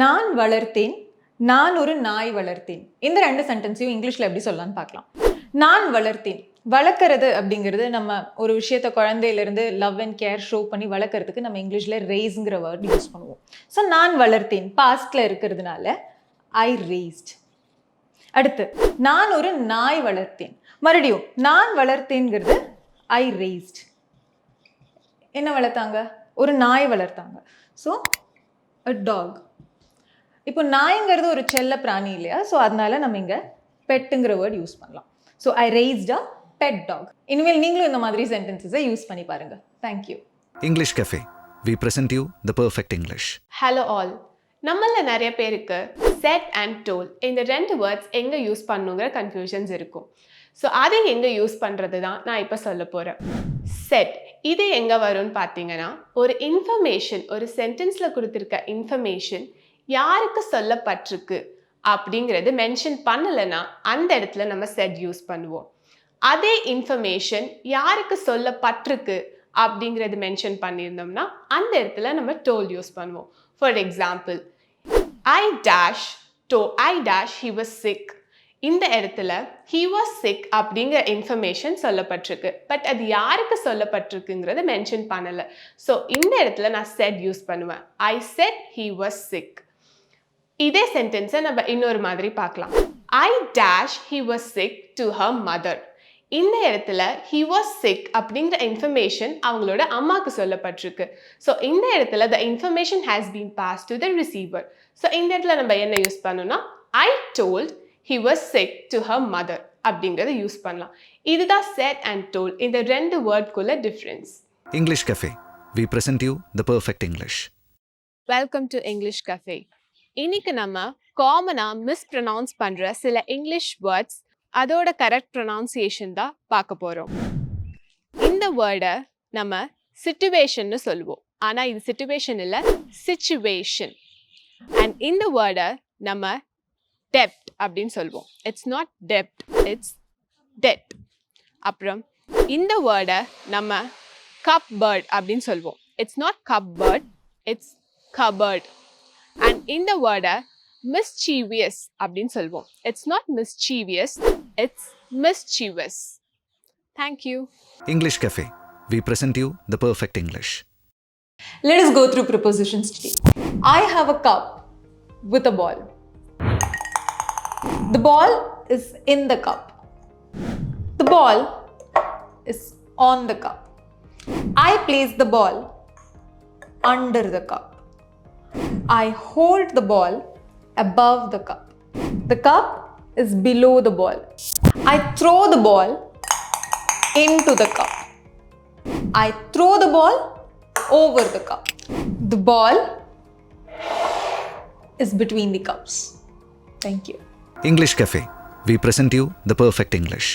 நான் வளர்த்தேன் நான் ஒரு நாய் வளர்த்தேன். இந்த ரெண்டு சென்டென்ஸையும் இங்கிலீஷில் எப்படி சொல்லலாம்னு பார்க்கலாம். நான் வளர்த்தேன். வளர்க்குறது அப்படிங்கிறது நம்ம ஒரு விஷயத்த குழந்தையிலேருந்து லவ் அண்ட் கேர் ஷோ பண்ணி வளர்க்கறதுக்கு நம்ம இங்கிலீஷில் ரேஸ்ங்கிற வேர்ட் யூஸ் பண்ணுவோம். ஸோ நான் வளர்த்தேன். பாஸ்டில் இருக்கிறதுனால ஐ ரேஸ்ட் அடுத்து நான் ஒரு நாய் வளர்த்தேன். மறுபடியும் நான் வளர்த்தேங்கிறது ஐ ரேஸ்ட் என்ன வளர்த்தாங்க? ஒரு நாய் வளர்த்தாங்க. ஸோ அ டாக் இப்போ நாய்ங்கிறது ஒரு செல்ல பிராணி இல்லையா? ஸோ அதனால நம்ம இங்கே பெட்டுங்கிற வேர்ட் யூஸ் பண்ணலாம். So I raised a pet dog இனிமேல் நீங்களும் இந்த மாதிரி சென்டென்சஸை யூஸ் பண்ணி பாருங்க. Thank you English Cafe. We present you the perfect English. Hello all நம்மள நிறைய பேருக்கு செட் அண்ட் டோல் இந்த ரெண்டு வேர்ட்ஸ் எங்கே யூஸ் பண்ணுங்கிற கன்ஃபியூஷன்ஸ் இருக்கும். ஸோ அதை எங்கே யூஸ் பண்ணுறது தான் நான் இப்போ சொல்ல போகிறேன் செட் இது எங்கே வரும்னு பார்த்தீங்கன்னா ஒரு இன்ஃபர்மேஷன் ஒரு சென்டென்ஸில் கொடுத்துருக்க இன்ஃபர்மேஷன் யாருக்கு சொல்லப்பட்டிருக்கு அப்படிங்கிறது மென்ஷன் பண்ணலைன்னா அந்த இடத்துல நம்ம செட் யூஸ் பண்ணுவோம். அதே இன்ஃபர்மேஷன் யாருக்கு சொல்லப்பட்டிருக்கு அப்படிங்கிறது மென்ஷன் பண்ணியிருந்தோம்னா அந்த இடத்துல நம்ம டோல் யூஸ் பண்ணுவோம். For example I dash to I dash he was sick இந்த இடத்துல ஹி வாஸ் சிக் அப்படிங்கிற இன்ஃபர்மேஷன் சொல்லப்பட்டிருக்கு. பட் அது யாருக்கு சொல்லப்பட்டிருக்குங்கிறத மென்ஷன் பண்ணலை. ஸோ இந்த இடத்துல நான் செட் யூஸ் பண்ணுவேன். I said he was sick இதே சென்டென்ஸை நம்ம இன்னொரு மாதிரி பார்க்கலாம். I dash he was sick to her mother இந்த இடத்துல ஹி வாஸ் சிக் அப்படிங்கிற இன்ஃபர்மேஷன் அவங்களோட அம்மாவுக்கு சொல்லப்பட்டிருக்கு. ஸோ இந்த இடத்துல the information has been pass to the receiver so இந்த இடத்துல நம்ம என்ன யூஸ் பண்ணோம்னா I told he was sick to her mother அப்படிங்கிறத யூஸ் பண்ணலாம். இதுதான் செட் அண்ட் டோல் இந்த ரெண்டு வேர்ட்குள்ள difference English Cafe. We present you the perfect English. Welcome to English Cafe இன்னைக்கு நம்ம காமனாக மிஸ்ப்ரனவுன்ஸ் பண்ணுற சில இங்கிலீஷ் வேர்ட்ஸ் அதோட கரெக்ட் ப்ரொனவுன்சியேஷன் தான் பார்க்க போகிறோம் இந்த வேர்டை நம்ம சிச்சுவேஷன்னு சொல்லுவோம். ஆனால் இது சிச்சுவேஷன் இல்லை சிச்சுவேஷன் அண்ட் இந்த வேர்டை நம்ம டெப்ட் அப்படின்னு சொல்லுவோம். இட்ஸ் நாட் டெப்ட் இட்ஸ் டெட் அப்புறம் இந்த வேர்டை நம்ம கப் பேர்ட் அப்படின்னு சொல்லுவோம். It's not cupboard it's cupboard and இந்த வேர்டை மிஸ்சீவியஸ் அப்படின்னு சொல்லுவோம் it's not mischievious it's mischievous thank you English Cafe. We present you the perfect English. Let us go through prepositions today. I have a cup with a ball. The ball is in the cup. The ball is on the cup. I place the ball under the cup. I hold the ball above the cup. The cup is below the ball. I throw the ball into the cup. I throw the ball over the cup. The ball is between the cups. Thank you. English Cafe. We present you the perfect English.